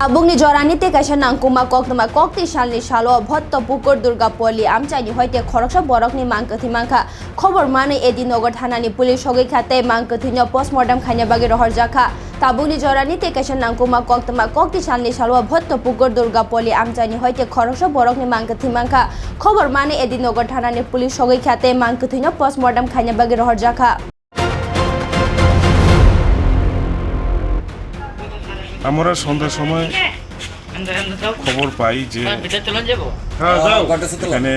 Abungni jorani te kaisa nangkuma koktama kokti salni salo bhotto pukur durga poli amchani hoite khoroksa borokni mangkathi mangkha খবর মানে এদিনগর থানানি police সগৈ খাতে মাংকথিন্য post-mortem খাইনা বাগে রহর জাখা। তাবুনি জরানি তে কাছে নাংকুমা কক্তমা কক্তি সালনি সালুয়া ভত্ত পুকুর দুর্গা পলি আমচানি হইতে খরস বরকনি মাংকথি মাংখা। খবর মানে এদিনগর থানানি পুলিশ সগৈ খাতে মাংকথিন্য পোস্টমর্টম খাইনা বাগে রহর জাখা। আমরা সন্ধ্যার সময় খবর পাই যে ভিতরে চলে যাব। এখানে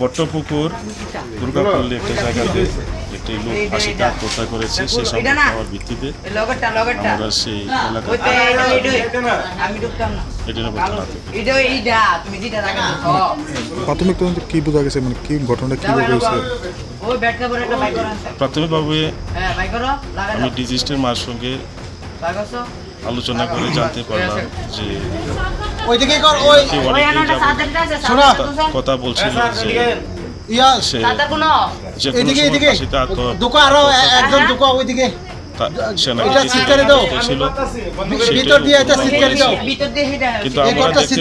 বট্টপুকুর দুর্গাপল্লী একটা জায়গাতে একটি লোক ফাঁসিতে আত্মহত্যা করেছে সে সম্পর্কে পাওয়ার ভিত্তিতে আমরা সেই প্রাথমিক তদন্তে কি বোঝা গেছে? মানে কি ঘটনাটা কীভাবে হয়েছে? ওই ব্যাট কাপড় একটা বাই করো আনতে। প্রাথমিকভাবে হ্যাঁ বাই আমি ডিজিস্টের মার সঙ্গে আলোচনা করে জানতে পারলাম যে কথা বলছিল যে কিন্তু আমরা দেখতে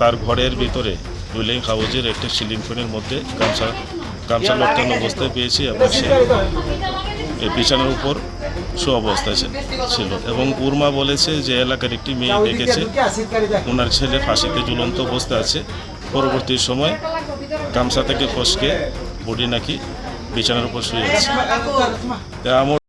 তার ঘরের ভিতরে রুলিং হাউজের একটা সিলিং ফ্যানের মধ্যে গামছা গামছা লটকানো অবস্থায় পেয়েছি এবং সে এই বিছানার উপর শো অবস্থায় ছিল- এবং উর্মা বলেছে যে এলাকার একটি মেয়ে দেখেছে ওনার ছেলে ফাঁসিতে ঝুলন্ত অবস্থা আছে। পরবর্তী সময় গামছা থেকে ফসকে বডি নাকি বিছানার উপর শুয়ে আছে। আমার